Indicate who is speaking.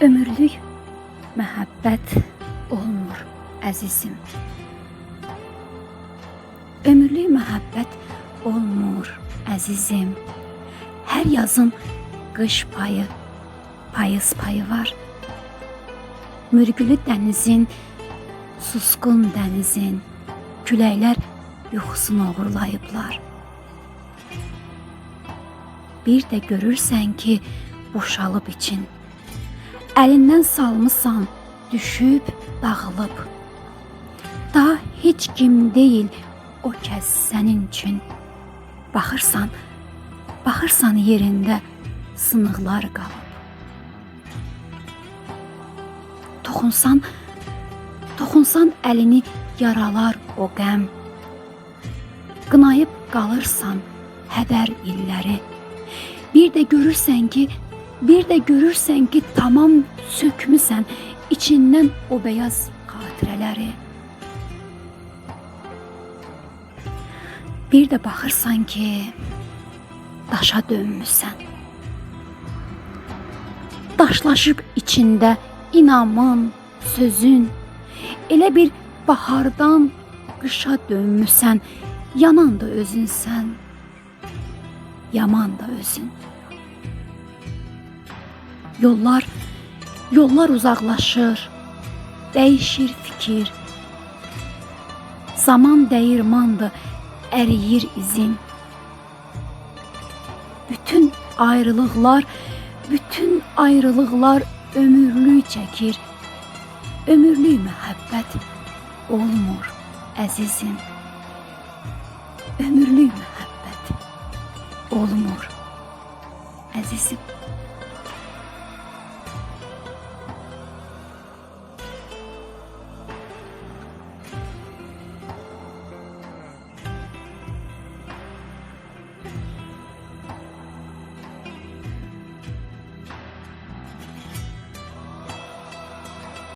Speaker 1: Ömürlük məhəbbət olmur əzizim. Ömürlük məhəbbət olmur əzizim. Hər yazın qış payı, payız payı var. Mürgülü dənizin, susqun dənizin, küləklər yuxusunu oğurlayıblar. Bir də görürsən ki, boşalıb için. Əlindən salmısan, düşüb, dağılıb. Daha heç kim deyil o kəs sənin üçün. Baxırsan, baxırsan yerində sınıqlar qalıb. Toxunsan, toxunsan əlini yaralar o qəm. Qınayıb qalırsan hədər illəri. Bir də görürsən ki, bir də görürsən ki, tamam sökmüsən içindən o beyaz xatirələri. Bir də baxırsan ki, daşa dönmüsən. Daşlaşıb içində inamın, sözün, elə bir bahardan qışa dönmüsən, yanan da özünsən, yaman da özün. Yollar, yollar uzaqlaşır, dəyişir fikir. Zaman dəyirmandır, əriyir izin. Bütün ayrılıqlar, bütün ayrılıqlar ömürlük çəkir. Ömürlük məhəbbət olmur əzizim. Ömürlük məhəbbət olmur əzizim.